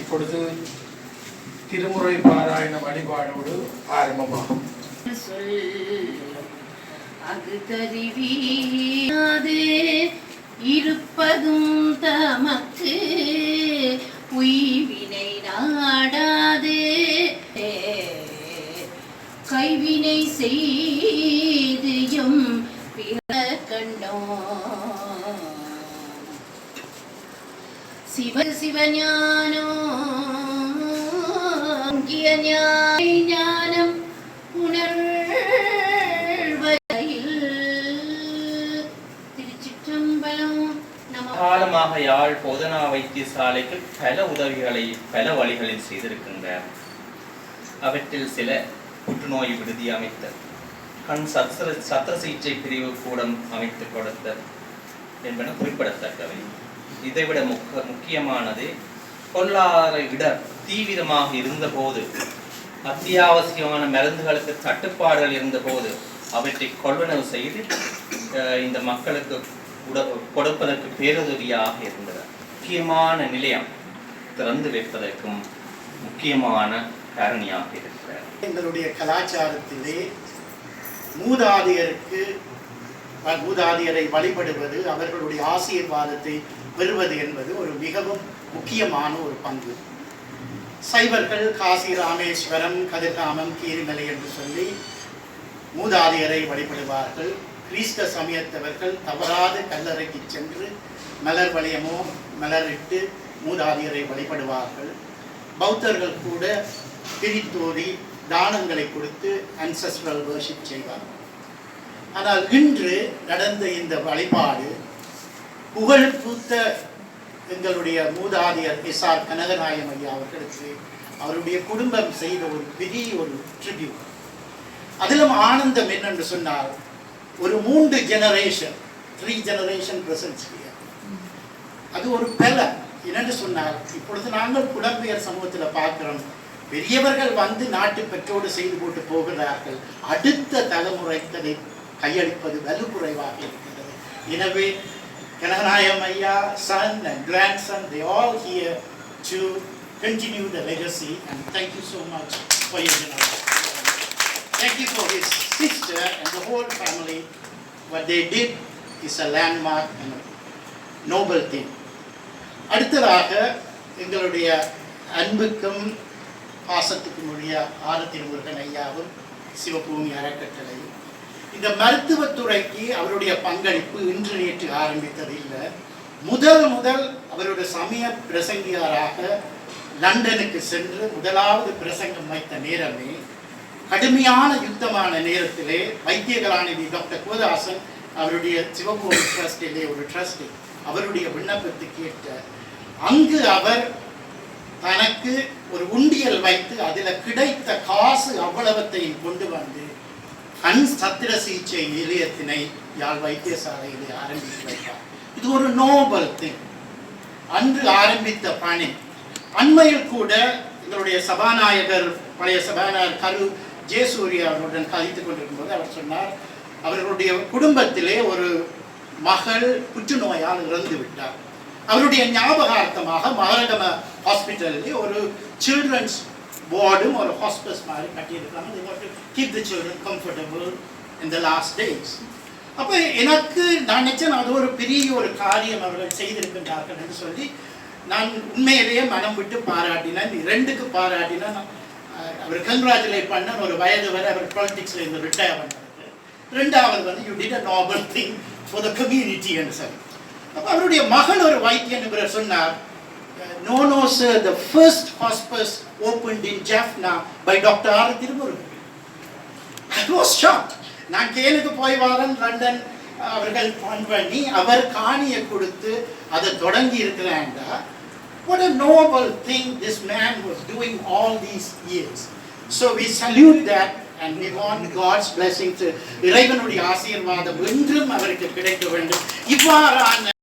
இப்பொழுது திருமுறை பாராயண வழிபாடோடு ஆரம்பமாகும். அது தருவீது இருப்பதும் தமக்கு உய்வினை நாடாதே. கைவினை செய்தியும் பிற கண்டோம். சிவ சிவஞானோ ஞானம் காலமாக யாழ் போதனா வைத்தியசாலைக்கு பல உதவிகளை பல வழிகளில் செய்திருக்கின்றார். அவற்றில் சில புற்றுநோய் விடுதி அமைத்தல் கண் சத்திர சத்திர சிகிச்சை பிரிவு கூடம் அமைத்து கொடுத்தல் என்பன குறிப்பிடத்தக்கவை. இதைவிட முக்க முக்கியமானது பொருளாதார இடர் தீவிரமாக இருந்தபோது அத்தியாவசியமான மருந்துகளுக்கு தட்டுப்பாடுகள் இருந்தபோது அவற்றை கொள்வனவு செய்து இந்த மக்களுக்கு கொடுப்பதற்கு பேருதவியாக இருந்தது. முக்கியமான நிலையம் திறந்து வைப்பதற்கும் முக்கியமான காரணியாக இருக்கிறார் எங்களுடைய கலாச்சாரத்திலே மூதாதையருக்கு மூதாதியரை மூதாதையரை வழிபடுவது அவர்களுடைய ஆசீர்வாதத்தை பெறுவது என்பது ஒரு மிகவும் முக்கியமான ஒரு பங்கு. சைவர்கள் காசி ராமேஸ்வரம் கதிர்காமம் கீரிமலை என்று சொல்லி மூதாதையரை வழிபடுவார்கள். கிறிஸ்த சமயத்தவர்கள் தவறாது கல்லறைக்கு சென்று மலர் வளையமோ மலரிட்டு மூதாதியரை வழிபடுவார்கள். பௌத்தர்கள் கூட பிரித்தோதி தானங்களை கொடுத்து அன்சஸ்ட்ரல் வேர்ஷிப் செய்வார்கள். ஆனால் இன்று நடந்த இந்த வழிபாடு புகழ் பூத்த எங்களுடைய மூதாதியர் எஸ் ஆர் கனகநாயம் ஐயா அவர்களுக்கு அவருடைய குடும்பம் செய்த ஒரு பெரிய ஒரு ட்ரிபியூட் அதிலும் ஆனந்தம் என்னென்று சொன்னால் ஒரு மூன்று ஜெனரேஷன் த்ரீ ஜெனரேஷன் பிரசன்ஸ் அது ஒரு பலம் என்னென்னு சொன்னால் இப்பொழுது நாங்கள் புலம்பெயர் சமூகத்தில் பார்க்கிறோம். பெரியவர்கள் வந்து நாட்டு பெற்றோடு செய்து போட்டு போகிறார்கள். அடுத்த தலைமுறைக்கு கையளிப்பது வலுக்குறைவாக இருக்கின்றது எனவே கனகநாயம் ஐயா son and grandson they all here to continue the legacy and thank you so much for your generosity. Thank you for his sister and the whole family. What they did is a landmark and a noble thing. அடுத்ததாக எங்களுடைய அன்புக்கும் பாசத்துக்கும் உரிய ஆரத்தின் முருகன் ஐயாவும் சிவபூமி அறக்கட்டளை இந்த மருத்துவத்துறைக்கு அவருடைய பங்களிப்பு இன்று நேற்று ஆரம்பித்தது இல்லை முதல் முதல் அவருடைய சமய பிரசங்கியாராக லண்டனுக்கு சென்று முதலாவது பிரசங்கம் வைத்த நேரமே கடுமையான யுத்தமான நேரத்திலே வைத்திய கலாநிதி டாக்டர் கோதாசன் அவருடைய சிவபூமி ட்ரஸ்டிலே ஒரு ட்ரஸ்டி அவருடைய விண்ணப்பத்துக்கு ஏற்ற அங்கு அவர் தனக்கு ஒரு உண்டியல் வைத்து அதில் கிடைத்த காசு அவ்வளவத்தையும் கொண்டு வந்து கண் சத்திர சிகிச்சை நிலையத்தினை யாழ் வைத்தியசாலையிலே ஆரம்பித்து வைத்தார். இது ஒரு நோபல் திங் அன்று ஆரம்பித்த பணி. அண்மையில் கூட எங்களுடைய சபாநாயகர் பழைய சபாநாயகர் கரு ஜெயசூர்யா அவருடன் கழித்துக் கொண்டிருக்கும் போது அவர் சொன்னார் அவர்களுடைய குடும்பத்திலே ஒரு மகள் புற்றுநோயால் இறந்து விட்டார். அவருடைய ஞாபகார்த்தமாக மகரகம ஹாஸ்பிட்டலில் ஒரு சில்ட்ரன்ஸ் வார்டும் ஒரு ஹாஸ்பிட்டல்ஸ் மாதிரி கட்டியிருக்காங்க. They want to keep the children comfortable in அப்போ எனக்கு நான் நினச்சேன் அது ஒரு பெரிய ஒரு காரியம் அவர்கள் செய்திருக்கின்றார்கள் என்று சொல்லி நான் உண்மையிலேயே மனம் விட்டு பாராட்டினேன். இது ரெண்டுக்கு பாராட்டினேன். நான், அவர் கங்க்ராச்சுலேட் பண்ண ஒரு வயது வரை அவர் பாலிடிக்ஸில் இருந்து ரிட்டையர் பண்ணாரு ரெண்டாவது வந்து you did a noble thing for the community என்று சொல்லி. அப்போ அவருடைய மகள் ஒரு வைத்தியன் இவர் சொன்னார். No no sir the first hospice opened in Jaffna by doctor R Thirumurugan I was shock நான் கேலுக்கு போய் வரேன் லண்டன் அவர்கள் ஃபோன் பண்ணி அவர் காணியை கொடுத்து அதை தொடங்கி இருக்கிறாண்டா What a noble thing this man was doing all these years. So we salute that and we want God's blessing to இறைவனுடைய ஆசீர்வாதம் என்றும் அவருக்கு கிடைக்க வேண்டும் இவ்வாறான